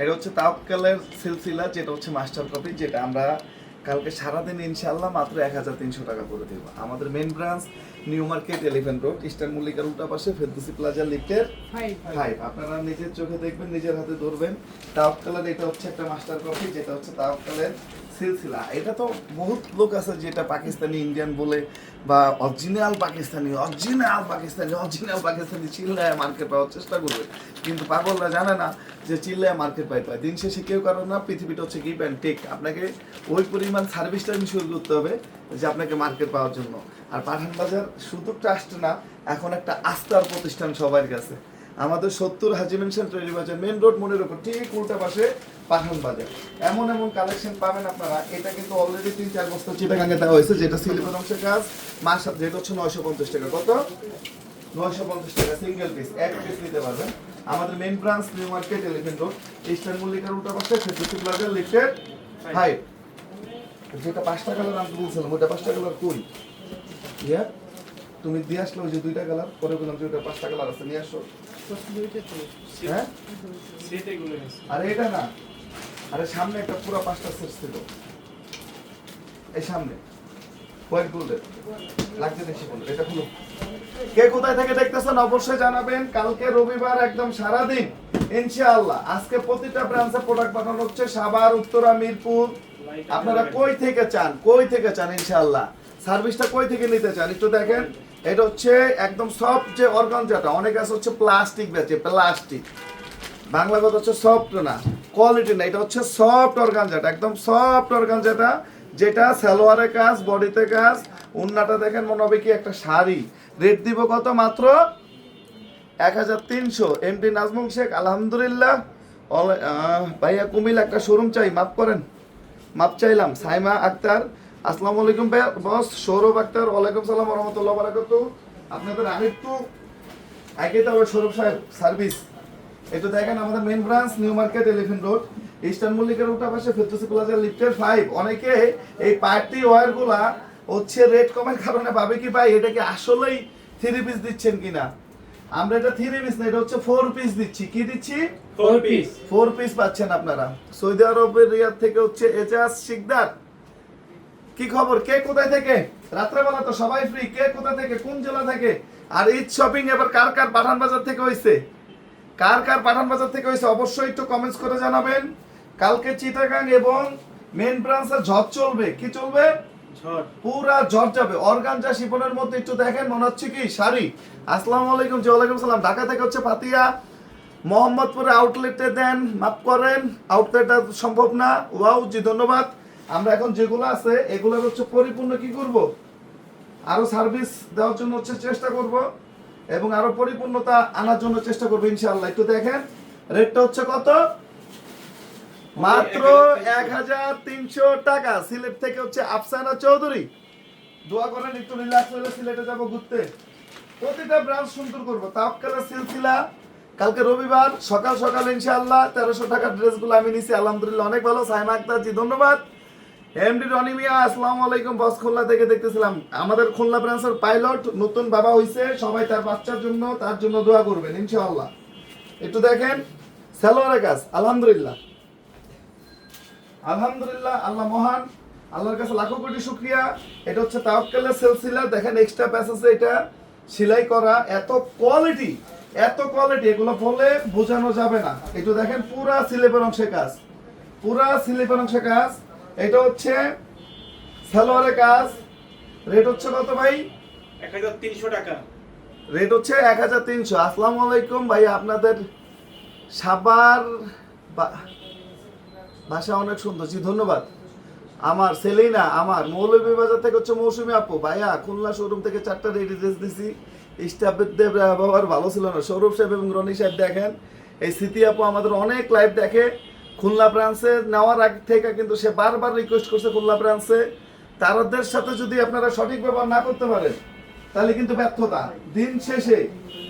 এটা হচ্ছে তাওকালের সিলসিলা যেটা হচ্ছে মাস্টার কপি যেটা আমরা কালকে সারাদিন ইনশাল্লাহ মাত্র এক হাজার তিনশো টাকা করে দেবো। আমাদের main branch New Market Elephant Road Eastern মল্লিকার উল্টা পাশে ফেরদুসি প্লাজা লিফটের ফাইভ আপনারা নিজের চোখে দেখবেন নিজের হাতে ধরবেন। তাওকালের এটা হচ্ছে একটা মাস্টার কপি যেটা হচ্ছে তাওকালের সিলসিলা এটা তো বহুত লোক আছে যেটা পাকিস্তানি, ইন্ডিয়ান বলে, বা original Pakistani original Pakistani original Pakistani চিল্লায় মার্কেট পাওয়ার চেষ্টা করবে। কিন্তু পাগলরা জানে না যে চিল্লায় মার্কেট পাইতে হয়। দিন শেষে কেউ কারণ না, পৃথিবীটা হচ্ছে গিভ অ্যান্ড টেক আপনাকে ওই পরিমাণ সার্ভিসটা ইনশিওর করতে হবে যে আপনাকে মার্কেট পাওয়ার জন্য। আর পাঠান বাজার শুধু ট্রাস্ট না, এখন একটা আস্থার প্রতিষ্ঠান সবার কাছে। আমাদের সত্তর হাজি মেনশন ট্রেডি বাজার মেন রোড মনের উপর, ঠিক উল্টা পাশে পাঠান বাজার। এমন এমন কালেকশন পাবেন আপনারা। এটা কিন্তু অলরেডি তিন চার বস্তা চিটাগাঙ্গে দেওয়া হয়েছে যেটা অংশের কাজ। মাস যেটা হচ্ছে নয়শো পঞ্চাশ টাকা। কত? নয়শো পঞ্চাশ টাকা সিঙ্গেল পিস এক পিস নিতে পারবেন। আমাদের main branch New Market Elephant Road Eastern মল্লিকার উল্টা পাশে ফেসবুক প্লাজা লিফটেড ফাইভ যেটা পাঁচটা কালার আমি বলছিলাম ওটা পাঁচটা কালার কই? ইয়া তুমি দিয়ে আসলো ওই যে দুইটা কালার পরে বললাম যে ওটা পাঁচটা কালার আছে নিয়ে আসো। হ্যাঁ? আরে এটা না আরে সামনে একটা পুরো পাঁচটা সেট ছিল। এই সামনে। হোয়াইট লাগছে এটা কে কোথায় থেকে দেখতেছেন অবশ্যই জানাবেন। কালকে রবিবার একদম সারাদিন, ইনশাআল্লাহ। আজকে প্রতিটা ব্রাঞ্চে প্রোডাক্ট পাঠানো হচ্ছে। সাভার, উত্তরা, মিরপুর। আপনারা কই থেকে চান? কই থেকে চান, ইনশাআল্লাহ? সার্ভিসটা কই থেকে নিতে চান? একটু দেখেন। এটা হচ্ছে একদম সফট যে অর্গানজাটা অনেক আছে হচ্ছে প্লাস্টিক বেচে প্লাস্টিক বাংলা কথা হচ্ছে সফট না কোয়ালিটি না, এটা হচ্ছে সফট অর্গানজাটা একদম সফট অর্গানজাটা যেটা সালোয়ারে কাজ, বডিতে কাজ, উন্নাটা দেখেন মনে হবে কি একটা শাড়ি। রেট দিব কত মাত্র? এক হাজার তিনশো। এমডি নাজমুল শেখ, আলহামদুলিল্লাহ। ভাইয়া কুমিল একটা শোরুম চাই মাপ করেন। মাপ চাইলাম, সাইমা আক্তার। আসসালামু আলাইকুম ভাইয়া, বস, সৌরভ আক্তার, ওয়ালাইকুম সালাম রহমতুল্লাহ বারাকাতু আপনাদের আরেকটু, আগে তো সৌরভ সাহেব, সার্ভিস। একটু দেখেন আমাদের main branch New Market Elephant Road Eastern মল্লিকের উল্টা পাশে ফেরদৌসি প্লাজা লিফটের ফাইভ অনেকে এই পার্টি ওয়্যারগুলা হচ্ছে রেট কমের কারণে ভাবে কি ভাই এটা কি আসলেই থ্রি পিস দিচ্ছেন কিনা? আমরা এটা থ্রি পিস না এটা হচ্ছে ফোর পিস দিচ্ছি। কি দিচ্ছি? ফোর পিস ফোর পিস পাচ্ছেন আপনারা। সৌদি আরবের রিয়াদ থেকে হচ্ছে এজাজ শিকদার। কি খবর? কে কোথায় থেকে? রাত্রেবেলা তো সবাই ফ্রি কে কোথা থেকে? কোন জেলা থেকে? আর ঈদ শপিং এবার কার কার পাঠান বাজার থেকে হয়েছে কার কার পাঠান বাজার থেকে হয়েছে অবশ্যই একটু কমেন্টস করে জানাবেন। কালকে চিটাগাং এবং মেন ব্রাঞ্চে ঝড় চলবে। কি চলবে? ঝড়। পুরা ঝড় যাবে। অর্গানজা শিপনের মধ্যে একটু দেখেন মনে হচ্ছে কি? শাড়ি। আসসালামু আলাইকুম জি ওয়ালাইকুম সালাম। ঢাকা থেকে হচ্ছে ফাতিয়া। মোহাম্মদপুরে আউটলেটে দেন মাপ করেন। আউটলেটটা সম্ভব না। ওয়াও জি ধন্যবাদ। আমরা এখন যেগুলো আছে এগুলোর হচ্ছে পরিপূর্ণ কি করব? আরও সার্ভিস দেওয়ার জন্য হচ্ছে চেষ্টা করব। এবং আরও পরিপূর্ণতা আনার জন্য চেষ্টা করব ইনশাআল্লাহ। একটু দেখেন রেটটা হচ্ছে কত? মাত্র এক হাজার তিনশো টাকা। সিলেট থেকে হচ্ছে আফসানা চৌধুরী। দোয়া করেন, একটু রিল্যাক্স হলে সিলেটে যাব ঘুরতে। প্রতিটা ব্রাঞ্চ সুন্দর করব। তাপকালা সিলসিলা, কালকে রবিবার, সকাল সকাল ইনশাআল্লাহ তেরোশো টাকার ড্রেসগুলো আমি নিছি। আলহামদুলিল্লাহ, অনেক ভালো। সাইমা আক্তার জি, ধন্যবাদ। এমডি রনি মিয়া, আসসালামু আলাইকুম, বস খুলনা থেকে দেখতেছিলাম। আমাদের খুলনা ব্রাঞ্চের পাইলট নতুন বাবা হইছে, সবাই তার বাচ্চার জন্য, তার জন্য দোয়া করবেন, ইনশাআল্লাহ। একটু দেখেন, সালোয়ারের কাজ, আলহামদুলিল্লাহ। আলহামদুলিল্লাহ, আল্লাহ মহান, আল্লাহর কাছে লাখো কোটি শুক্রিয়া। এটা হচ্ছে তাওয়াক্কালের সিলসিলা, দেখেন এক্সট্রা প্যাসেজে এটা। সেলাই করা, এত কোয়ালিটি এত কোয়ালিটি এগুলো বলে বোঝানো যাবে না। একটু দেখেন, পুরা সিলেবের অংশে কাজ, পুরা সিলেবের অংশে কাজ। এটা হচ্ছে সালোয়ারের কাজ। রেট হচ্ছে কত ভাই? এক হাজার তিনশো টাকা। রেট হচ্ছে এক হাজার তিনশো। আসসালামু আলাইকুম ভাই আপনাদের সাবার ভাষা অনেক সুন্দর। জি ধন্যবাদ। আমার সেলিনা আমার মৌলভী বাজার থেকে হচ্ছে মৌসুমী আপু। ভাইয়া খুলনা শোরুম থেকে চারটা রেডি ড্রেস দিছি। স্টাফদের ব্যবহার ভালো ছিল না। সৌরভ সাহেব এবং রনি সাহেব দেখেন। এই স্মৃতি আপু আমাদের অনেক লাইভ দেখে। খুলনা ব্রাঞ্চে নেওয়ার আগ থেকে কিন্তু সে বারবার রিকোয়েস্ট করছে খুলনা ব্রাঞ্চে তাদের সাথে যদি আপনারা সঠিক ব্যবহার না করতে পারেন, তাহলে কিন্তু ব্যর্থতা। দিন শেষে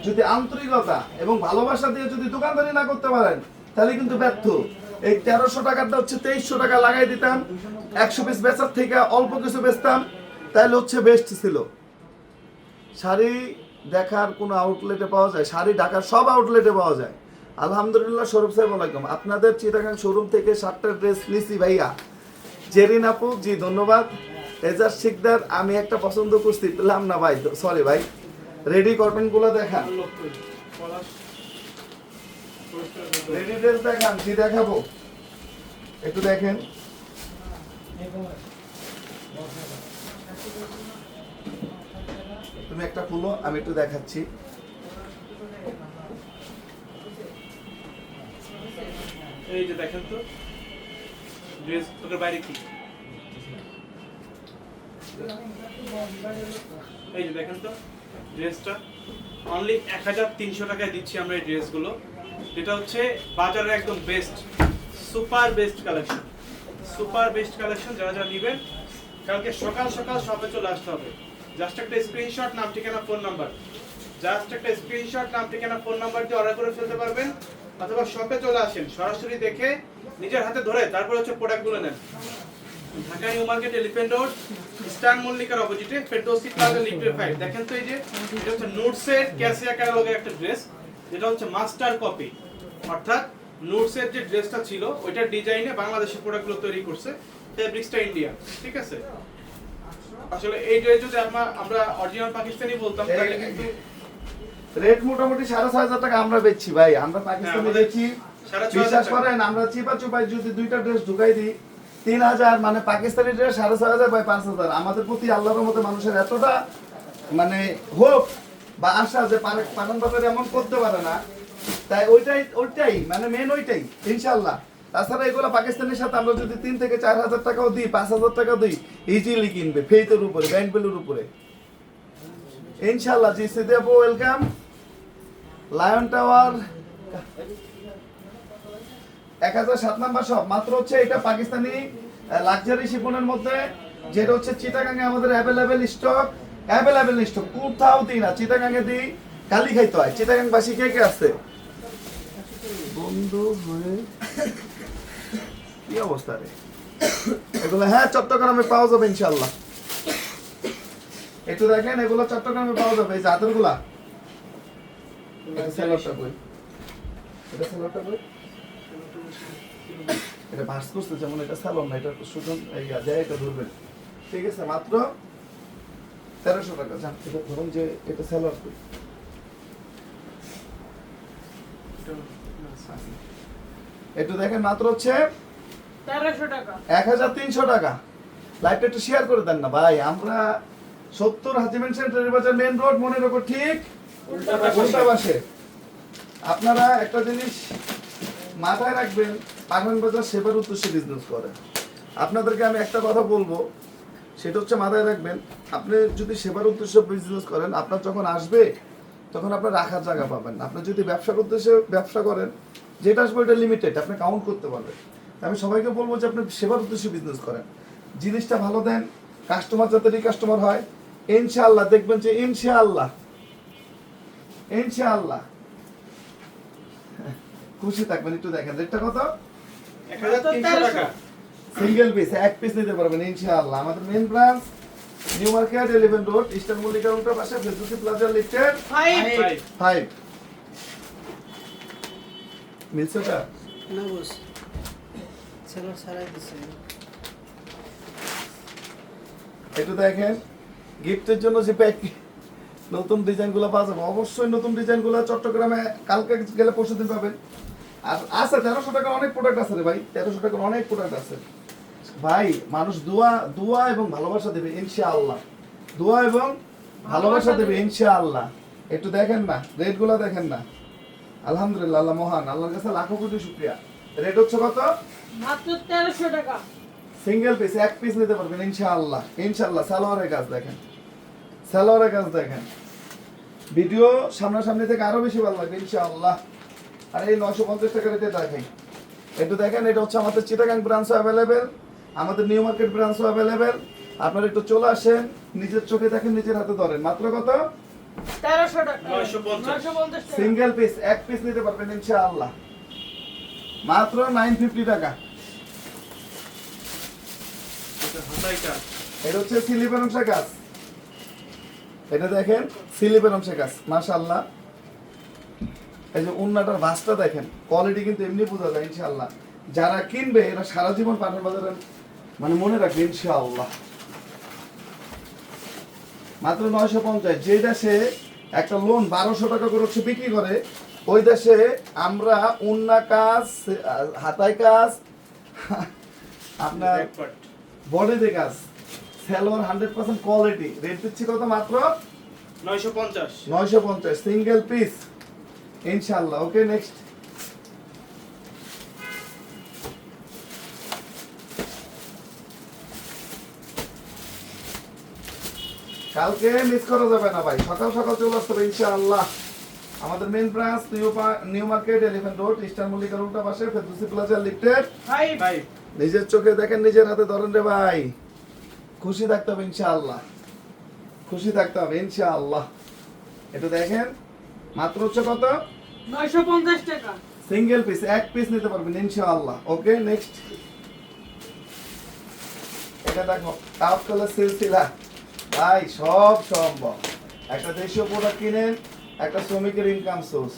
যদি আন্তরিকতা এবং ভালোবাসা দিয়ে যদি দোকানদারি না করতে পারেন, তাহলে কিন্তু ব্যর্থ। এই তেরোশো টাকাটা হচ্ছে তেইশশো টাকা লাগাই দিতাম, একশো পিস বেচার থেকে অল্প কিছু বেচতাম, তাহলে হচ্ছে বেস্ট ছিল। শাড়ি দেখার কোনো আউটলেটে পাওয়া যায়? শাড়ি ঢাকার সব আউটলেটে পাওয়া যায়। আলহামদুলিল্লাহ, সৌরভ সাহেব, ওয়ালাইকুম। আপনাদের চিটাগাং শোরুম থেকে সাতটা ড্রেস নিছি ভাইয়া। জেরিন আপু, জি, ধন্যবাদ। এজাজ শিকদার, আমি একটা পছন্দ করছি। পেলাম না ভাই সরি ভাই। রেডি কটনগুলো দেখান। রেডি ড্রেস দেখান জি দেখাবো? একটু দেখেন। তুমি একটা খুলো, আমি একটু দেখাচ্ছি। এই যে দেখেন তো, ড্রেস তোদের বাইরে কি? এই যে দেখেন তো, ড্রেসটা। অনলি এক হাজার তিনশো টাকায় দিচ্ছি আমরা এই ড্রেসগুলো। যেটা হচ্ছে বাজারের একদম best super best collection super best collection যারা যারা নেবেন, কালকে সকাল সকাল শপে চলে আসতে হবে। জাস্ট একটা স্ক্রিনশট নাম, ঠিকানা ফোন নাম্বার জাস্ট একটা স্ক্রিনশট নাম, ঠিকানা ফোন নাম্বার দিয়ে অর্ডার করে ফেলতে পারবেন। অথবা শপে চলে আসেন সরাসরি দেখে নিজের হাতে ধরে তারপর হচ্ছে প্রোডাক্টগুলো নেন। Dhaka New Market Elephant Road star মল্লিকার অপোজিটে ফেরদৌসি প্লাজা লিফটের ফাইভ দেখেন তো এই যে এটা হচ্ছে নোটসের ক্যাসিয়া ক্যাটালগের একটা ড্রেস যেটা হচ্ছে মাস্টার কপি অর্থাৎ নোটসের যে ড্রেসটা ছিল ওইটার ডিজাইনে বাংলাদেশের প্রোডাক্টগুলো তৈরি করছে ফেব্রিক্সটা ইন্ডিয়া ঠিক আছে? আসলে এই ড্রেস যদি আমরা আমরা অরিজিনাল পাকিস্তানি বলতাম তাহলে কিন্তু রেট মোটামুটি সাড়ে ছয় হাজার টাকা আমরা বেচছি ভাই। আমরা হ্যাঁ, পাকিস্তানে হাজার বিশ্বাস করেন আমরা চিপা চুপাই যদি দুইটা ড্রেস ঢুকাই দিই তিন হাজার মানে পাকিস্তানি ড্রেস সাড়ে ছয় হাজার বাই পাঁচ হাজার। আমাদের প্রতি আল্লাহর মতো মানুষের এতটা মানে হোপ বা আশা যে পাঠান বাজার এমন করতে পারে না তাই ওইটাই ওইটাই মানে মেন ওইটাই ইনশাল্লাহ তাছাড়া এগুলো পাকিস্তানের সাথে আমরা যদি তিন থেকে চার হাজার টাকাও দিই পাঁচ হাজার টাকাও দিই ইজিলি কিনবে ফেইতের উপরে ব্যাংক বেলুর উপরে। ইনশাল্লাহ জি সিদেব ওয়েলকাম লায়ন টাওয়ার এক হাজার সাত নাম্বার সব মাত্র হচ্ছে এটা পাকিস্তানি লাক্সারি শিপনের মধ্যে, যেটা হচ্ছে চিটাগাঙ্গে আমাদের অ্যাভেলেবেল স্টক অ্যাভেলেবেল স্টক কোথাও দিই না চিটাগাঙ্গে দিই গালি খাইতে হয়। চিটাগাং বাসী কে কে আছে? বন্ধু হয়ে। কি অবস্থা রে? এগুলো হ্যাঁ চট্টগ্রামে পাওয়া যাবে ইনশাল্লাহ একটু দেখেন এগুলো চট্টগ্রামে পাওয়া যাবে এই এটা সেলরটা এটা ভার্স করছে যেমন এটা স্যালন না এটা সুজন এই ধরবেন। ঠিক আছে মাত্র তেরোশো টাকা। যান এটা ধরুন যে এটা কই। একটু দেখেন মাত্র হচ্ছে এক হাজার তিনশো টাকা। লাইভটা একটু শেয়ার করে দেন না ভাই আমরা সত্তর হাজিমেন্ট সেন্টারের বাজার মেন রোড মনে ওপর ঠিক উল্টা পাশে। আপনারা একটা জিনিস মাথায় রাখবেন পাঠান বাজার সেবার উদ্দেশ্যে বিজনেস করেন আপনাদেরকে আমি একটা কথা বলব সেটা হচ্ছে মাথায় রাখবেন আপনি যদি সেবার উদ্দেশ্যে বিজনেস করেন আপনার যখন আসবে তখন আপনার রাখার জায়গা পাবেন আপনি যদি ব্যবসার উদ্দেশ্যে ব্যবসা করেন যেটা আসবে ওটা লিমিটেড আপনি কাউন্ট করতে পারবেন। আমি সবাইকে বলব যে আপনি সেবার উদ্দেশ্যে বিজনেস করেন। জিনিসটা ভালো দেন কাস্টমার যাতে কাস্টমার হয় ইনশাআল্লাহ দেখবেন যে ইনশাআল্লাহ। ইনশাআল্লাহ। খুশি থাকবেন একটু দেখেন রেটটা কত? সিঙ্গেল পিস এক পিস নিতে পারবেন ইনশাআল্লাহ। আমাদের main branch New Market eleven Road Eastern Mallika উল্টা পাশে ফেসবুক প্লাজা লিফটেড ফাইভ মিলছে ওটা? না বস। সেলার ছাড়াই দিছে। একটু দেখেন। গিফটের জন্য যে প্যাক নতুন ডিজাইনগুলো পাওয়া যাবে অবশ্যই নতুন ডিজাইনগুলো চট্টগ্রামে কালকে গেলে পরশু দিন পাবেন। আর আছে তেরোশো টাকার অনেক প্রোডাক্ট আছে রে ভাই তেরোশো টাকার অনেক প্রোডাক্ট আছে। ভাই মানুষ দোয়া দোয়া এবং ভালোবাসা দেবে ইনশাআল্লাহ। দোয়া এবং ভালোবাসা দেবে ইনশাআল্লাহ। একটু দেখেন না রেটগুলো দেখেন না। আলহামদুলিল্লাহ আল্লাহ মহান আল্লাহর কাছে লাখো কোটি শুক্রিয়া। রেট হচ্ছে কত? মাত্র তেরোশো টাকা। সিঙ্গেল পিস এক পিস নিতে পারবেন ইনশাআল্লাহ ইনশাআল্লাহ সালোয়ারের কাজ দেখেন। সালোয়ারের কাজ দেখেন। ভিডিও সামনাসামনি থেকে আরও বেশি ভালো লাগবে ইনশাআল্লাহ। আর এই নশো পঞ্চাশ টাকা রেটে দেখাই একটু দেখেন এটা হচ্ছে আমাদের চিটাগাং ব্রাঞ্চও অ্যাভেলেবেল আমাদের নিউ মার্কেট ব্রাঞ্চও অ্যাভেলেবেল আপনারা একটু চলে আসেন নিজের চোখে দেখেন নিজের হাতে ধরেন। মাত্র কত? সিঙ্গেল পিস এক পিস নিতে পারবেন ইনশাআল্লাহ। মাত্র নাইন ফিফটি টাকা। এটা এটা হচ্ছে স্লিপের অংশের কাজ এটা দেখেন স্লিপের অংশের কাজ মাশাআল্লাহ। এই যে উন্নাটার ভাসটা দেখেন কোয়ালিটি কিন্তু এমনি বোঝা যায় ইনশাআল্লাহ। যারা কিনবে এরা সারা জীবন পাঠান বাজারে মানে মনে রাখবে ইনশাআল্লাহ। মাত্র নয়শো পঞ্চাশ যে দেশে একটা লোন বারোশো টাকা করে হচ্ছে বিক্রি করে ওই দেশে আমরা উন্না কাজ হাতায় কাজ আপনার। বডিতে কাজ। Salwar hundred percent quality. Rate দিচ্ছি কত মাত্র? 950 নয়শো পঞ্চাশ। সিঙ্গেল পিস ইনশাল্লাহ ওকে নেক্সট কালকে মিস করা যাবে না ভাই। সকাল সকাল চলে আসতে হবে ইনশাআল্লাহ। আমাদের main branch New New Market Elephant Road Easter মল্লিকার উল্টা পাশে ফেরদৌসি প্লাজা লিফটেড ফাইভ ভাই নিজের চোখে দেখেন নিজের হাতে ধরেন রে ভাই। খুশি থাকতে হবে ইনশাআল্লাহ। খুশি থাকতে হবে ইনশাআল্লাহ। এটা দেখেন মাত্র হচ্ছে কত? নয়শো পঞ্চাশ টাকা। সিঙ্গেল পিস এক পিস নিতে পারবেন ইনশাআল্লাহ। Okay next. এটা দেখো কাপ কালার সিলসিলা। ভাই সব সম্ভব। একটা দেশীয় প্রোডাক্ট কিনেন একটা শ্রমিকের ইনকাম সোর্স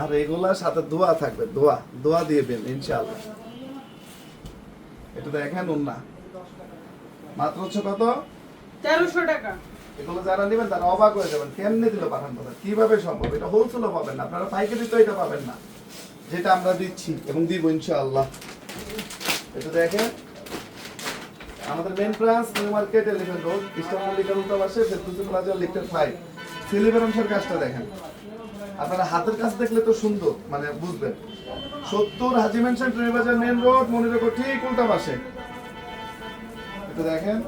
আর এগুলার সাথে দোয়া থাকবে দোয়া দোয়া দিয়েবেন ইনশাআল্লাহ। এটা দেখেন না মাত্র হচ্ছে কত? তেরোশো টাকা। এগুলো যারা নেবেন তারা অবাক হয়ে যাবেন কেমনে দিল পাঠান কথা? কীভাবে সম্ভব? এটা হোলসেলও পাবেন না আপনারা পাইকারি তো এটা পাবেন না। যেটা আমরা দিচ্ছি এবং দিব ইনশাআল্লাহ। এটা দেখেন আমাদের main branch New Market Elephant Road মল্লিকার উল্টা পাশে ফেরদৌসি প্লাজা ফাইভ সিলিভার অংশের কাজটা দেখেন। আপনারা হাতের কাজ দেখলে তো সুন্দর মানে বুঝবেন। সত্তর হাজি মেনশন বাজার মেন রোড মনে রেখো ঠিক উল্টা পাশে। এটা দেখেন।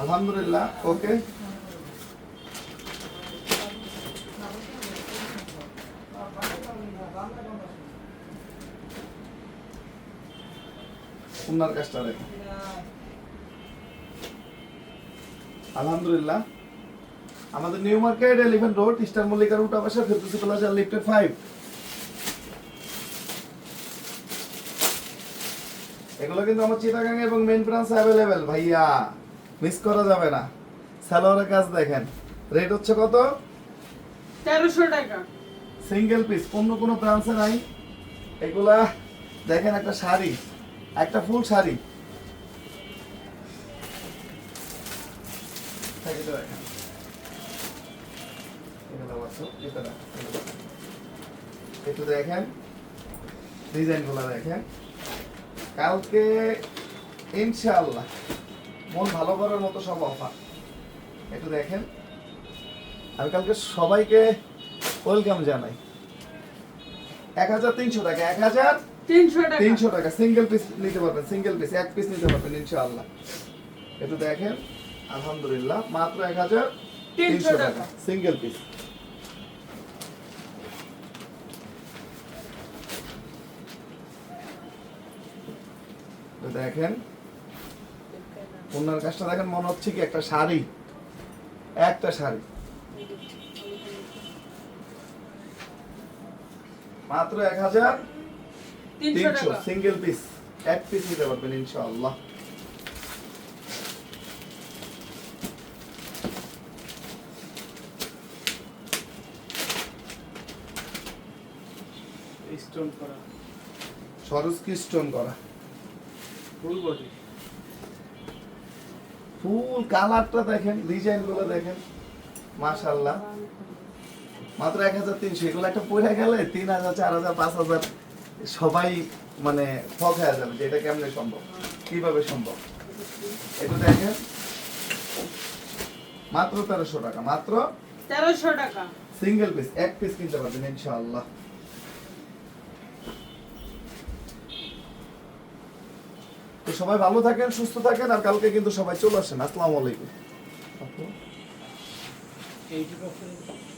আলহামদুলিল্লাহ, ওকে। আলহামদুলিল্লাহ। আমাদের New Market eleven Road Easter মল্লিকার উল্টা পাশে ফেরদৌসি প্লাজা লিফটেড ফাইভ এগুলো কিন্তু আমার চিটাগাং এবং মেন ব্রাঞ্চ অ্যাভেলেবেল ভাইয়া। মিস করা যাবে না। সালোয়ারের কাজ দেখেন। রেট হচ্ছে কত? তেরোশো টাকা। সিঙ্গেল পিস অন্য কোনো ব্রাঞ্চে নাই। এগুলা দেখেন একটা শাড়ি একটা ফুল শাড়ি। একটু দেখেন। ডিজাইনগুলা দেখেন। কালকে ইনশাআল্লাহ মন ভালো করার মতো সব অফার একটু দেখেন। আমি কালকে সবাইকে ওয়েলকাম জানাই। এক হাজার তিনশো টাকা এক হাজার তিনশো টাকা। তিনশো টাকা সিঙ্গেল পিস নিতে পারবেন সিঙ্গেল পিস এক পিস নিতে পারবেন ইনশাআল্লাহ। একটু দেখেন আলহামদুলিল্লাহ মাত্র এক হাজার তিনশো টাকা। সিঙ্গেল পিস দেখেন। ওনার কাজটা দেখেন মনে হচ্ছে কি একটা শাড়ি। একটা শাড়ি। মাত্র এক হাজার তিনশো তিনশো। সিঙ্গেল পিস এক পিস নিতে পারবেন ইনশাআল্লাহ। স্টোন করা। সরস্কি স্টোন করা। Full body. ফুল কালারটা দেখেন দেখেন মাত্র এক হাজার তিনশো এগুলো একটা পড়ে গেলে তিন হাজার চার হাজার পাঁচ হাজার সবাই মানে ফক হয়ে যাবে যে এটা কেমনে সম্ভব কীভাবে সম্ভব। একটু দেখেন। মাত্র তেরোশো টাকা মাত্র তেরোশো টাকা। সিঙ্গেল পিস এক পিস কিনতে পারবেন ইনশাআল্লাহ। সবাই ভালো থাকেন সুস্থ থাকেন আর কালকে কিন্তু সবাই চলে আসেন। আসসালামু আলাইকুম। এইটুকু